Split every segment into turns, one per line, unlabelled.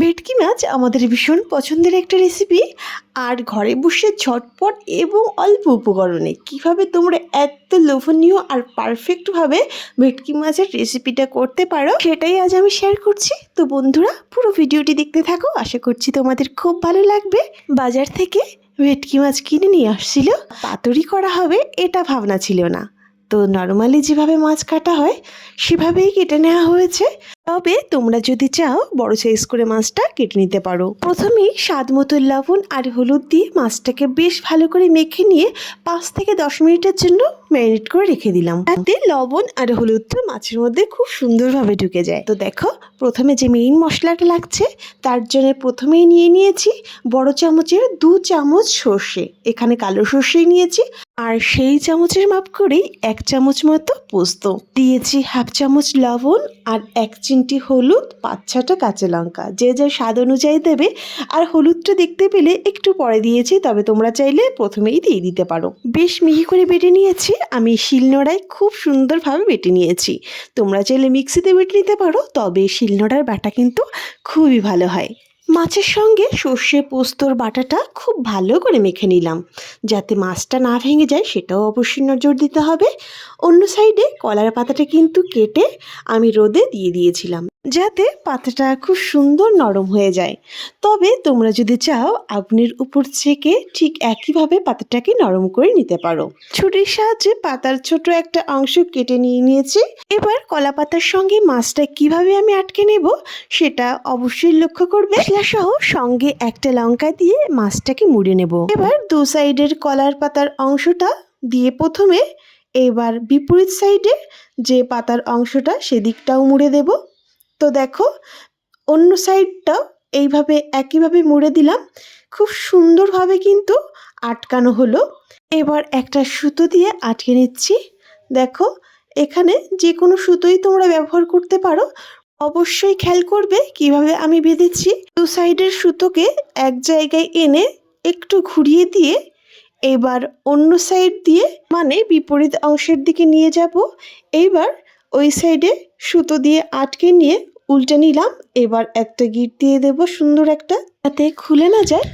ভেটকি মাছ আমাদের ভীষণ পছন্দের একটা রেসিপি আর ঘরে বসে ঝটপট এবং অল্প উপকরণে কীভাবে তোমরা এত লোভনীয় আর পারফেক্টভাবে ভেটকি মাছের রেসিপিটা করতে পারো সেটাই আজ আমি শেয়ার করছি। তো বন্ধুরা, পুরো ভিডিওটি দেখতে থাকো। আশা করছি তোমাদের খুব ভালো লাগবে। বাজার থেকে ভেটকি মাছ কিনে নিয়ে আসছিল। পাতুরি করা হবে এটা ভাবনা ছিল না। তো নর্মালি যেভাবে মাছ কাটা হয়, সেভাবেই কেটে নেওয়া হয়েছে। তবে তোমরা যদি চাও বড় সাইজ করে মাছটা কেটে নিতে পারো। প্রথমেই স্বাদ মতো লবণ আর হলুদ দিয়ে মাছটাকে বেশ ভালো করে মেখে নিয়ে পাঁচ থেকে দশ মিনিটের জন্য ম্যারিনেট করে রেখে দিলাম। তাতে লবণ আর হলুদটা মাছের মধ্যে খুব সুন্দরভাবে ঢুকে যায়। তো দেখো, প্রথমে যে মেইন মশলাটা লাগছে, তার জন্য প্রথমেই নিয়ে নিয়েছি বড় চামচের দু চামচ সর্ষে। এখানে কালো সর্ষেই নিয়েছি। আর সেই চামচের মাপ করেই এক চামচ মতো পোস্ত। দিয়েছি হাফ চামচ লবণ আর এক চিনটি হলুদ, পাঁচ ছটা কাঁচা লঙ্কা। যে যে স্বাদ অনুযায়ী দেবে। আর হলুদটা দেখতে পেলে একটু পরে দিয়েছি, তবে তোমরা চাইলে প্রথমেই দিয়ে দিতে পারো। বেশ মিহি করে বেটে নিয়েছি। আমি শিলনোড়ায় খুব সুন্দরভাবে বেটে নিয়েছি। তোমরা চাইলে মিক্সিতে বেটে নিতে পারো, তবে শিলনোড়ার ব্যাটা কিন্তু খুবই ভালো হয়। মাছের সঙ্গে সর্ষে পোস্তর বাটাটা খুব ভালো করে মেখে নিলাম। যাতে মাছটা না ভেঙে যায়, সেটাও অবশ্যই নজর দিতে হবে। অন্য সাইডে কলার পাতাটা কিন্তু কেটে আমি রোদে দিয়ে দিয়েছিলাম। যাতে পাতাটা খুব সুন্দর নরম হয়ে যায়। তবে তোমরা যদি চাও, আগুনের উপর থেকে ঠিক একইভাবে পাতাটাকে নরম করে নিতে পারো। ছুরির সাহায্যে পাতার ছোট একটা অংশ কেটে নিয়ে নিয়েছি। এবার কলা পাতার সঙ্গে মাছটা কীভাবে আমি আটকে নেব, সেটা অবশ্যই লক্ষ্য করবে। সহ সঙ্গে একটা লঙ্কা দিয়ে মাছটাকে মুড়ে নেব। এবার দু সাইডের কলার পাতার অংশটা দিয়ে প্রথমে, এবার বিপরীত সাইডে যে পাতার অংশটা সেদিকটাও মুড়ে দেব। তো দেখো, অন্য সাইডটাও এইভাবে একইভাবে মুড়ে দিলাম। খুব সুন্দরভাবে কিন্তু আটকানো হলো। এবার একটা সুতো দিয়ে আটকে নিচ্ছি। দেখো, এখানে যে কোনো সুতোই তোমরা ব্যবহার করতে পারো। অবশ্যই খেয়াল করবে কীভাবে আমি বেঁধেছি। দু সাইডের সুতোকে এক জায়গায় এনে একটু ঘুরিয়ে দিয়ে এবার অন্য সাইড দিয়ে মানে বিপরীত অংশের দিকে নিয়ে যাব। এইবার ওই সাইডে সুতো দিয়ে আটকে নিয়ে উল্টে নিলাম। এবার একটা গিট দিয়ে দেব সুন্দর একটা। যাতে খুলে না যায়।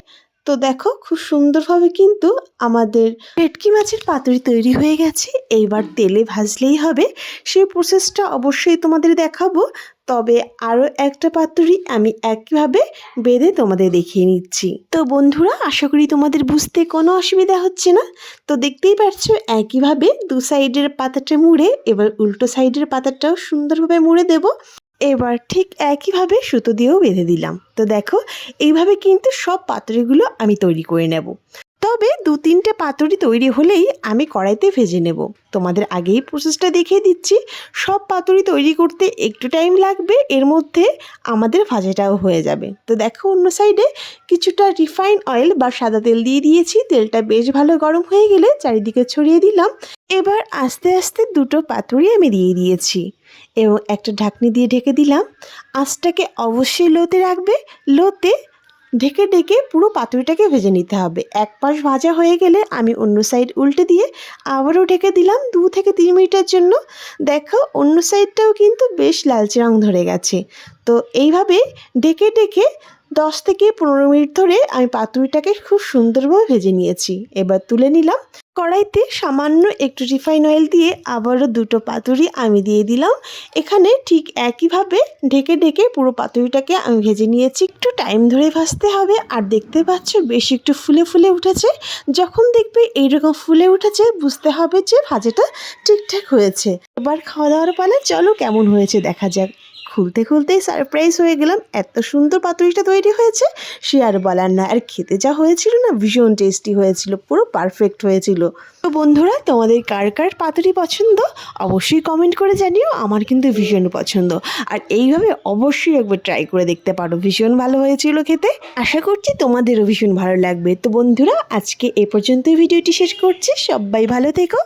তো দেখো, খুব সুন্দরভাবে কিন্তু আমাদের ভেটকি মাছের পাতুরি তৈরি হয়ে গেছে। এইবার তেলে ভাজলেই হবে। সেই প্রসেসটা অবশ্যই তোমাদের দেখাবো। তবে আরও একটা পাতুরি আমি একইভাবে বেঁধে তোমাদের দেখিয়ে নিচ্ছি। তো বন্ধুরা, আশা করি তোমাদের বুঝতে কোনো অসুবিধা হচ্ছে না। তো দেখতেই পারছ, একইভাবে দু সাইডের পাতাটা মুড়ে, এবার উল্টো সাইডের পাতাটাও সুন্দরভাবে মুড়ে দেব। এবার ঠিক একইভাবে সুতো দিয়েও বেঁধে দিলাম। তো দেখো, এইভাবে কিন্তু সব পাত্রগুলো আমি তৈরি করে নেব। তবে দু তিনটে পাতুরি তৈরি হলেই আমি কড়াইতে ভেজে নেব। তোমাদের আগেই প্রসেসটা দেখিয়ে দিচ্ছি। সব পাতুরি তৈরি করতে একটু টাইম লাগবে, এর মধ্যে আমাদের ভাজাটাও হয়ে যাবে। তো দেখো, অন্য সাইডে কিছুটা রিফাইন অয়েল বা সাদা তেল দিয়ে দিয়েছি। তেলটা বেশ ভালো গরম হয়ে গেলে চারিদিকে ছড়িয়ে দিলাম। এবার আস্তে আস্তে দুটো পাতুরি আমি দিয়ে দিয়েছি এবং একটা ঢাকনি দিয়ে ঢেকে দিলাম। আঁচটাকে অবশ্যই লোতে রাখবে। লোতে ঢেকে ঢেকে পুরো পাতুরিটাকে ভেজে নিতে হবে। এক পাশ ভাজা হয়ে গেলে আমি অন্য সাইড উল্টে দিয়ে আবারও ঢেকে দিলাম দু থেকে তিন মিনিটের জন্য। দেখো, অন্য সাইডটাও কিন্তু বেশ লালচে রং ধরে গেছে। তো এইভাবে ঢেকে ঢেকে দশ থেকে পনেরো মিনিট ধরে আমি পাতুরিটাকে খুব সুন্দরভাবে ভেজে নিয়েছি। এবার তুলে নিলাম। কড়াইতে সামান্য একটু রিফাইন অয়েল দিয়ে আবারও দুটো পাতুরি আমি দিয়ে দিলাম। এখানে ঠিক একইভাবে ঢেকে ঢেকে পুরো পাতুরিটাকে আমি ভেজে নিয়েছি। একটু টাইম ধরে ভাজতে হবে আর দেখতে পাচ্ছ বেশ একটু ফুলে ফুলে উঠেছে। যখন দেখবে এইরকম ফুলে উঠেছে, বুঝতে হবে যে ভাজাটা ঠিকঠাক হয়েছে। এবার খাওয়া দাওয়ার পালে, চলো কেমন হয়েছে দেখা যাক। খুলতে খুলতেই সারপ্রাইজ হয়ে গেলাম। এত সুন্দর পাতুরিটা তৈরি হয়েছে, সে আর বলার না। আর খেতে যা হয়েছিল না, ভীষণ টেস্টি হয়েছিল, পুরো পারফেক্ট হয়েছিল। তো বন্ধুরা, তোমাদের কার কার পাতুরি পছন্দ? অবশ্যই কমেন্ট করে জানিও, আমার কিন্তু ভীষণ পছন্দ। আর এইভাবে অবশ্যই একবার ট্রাই করে দেখতে পারো, ভীষণ ভালো হয়েছিল খেতে। আশা করছি তোমাদেরও ভীষণ ভালো লাগবে। তো বন্ধুরা, আজকে এ পর্যন্ত ভিডিওটি শেষ করছি। সবাই ভালো থেকো।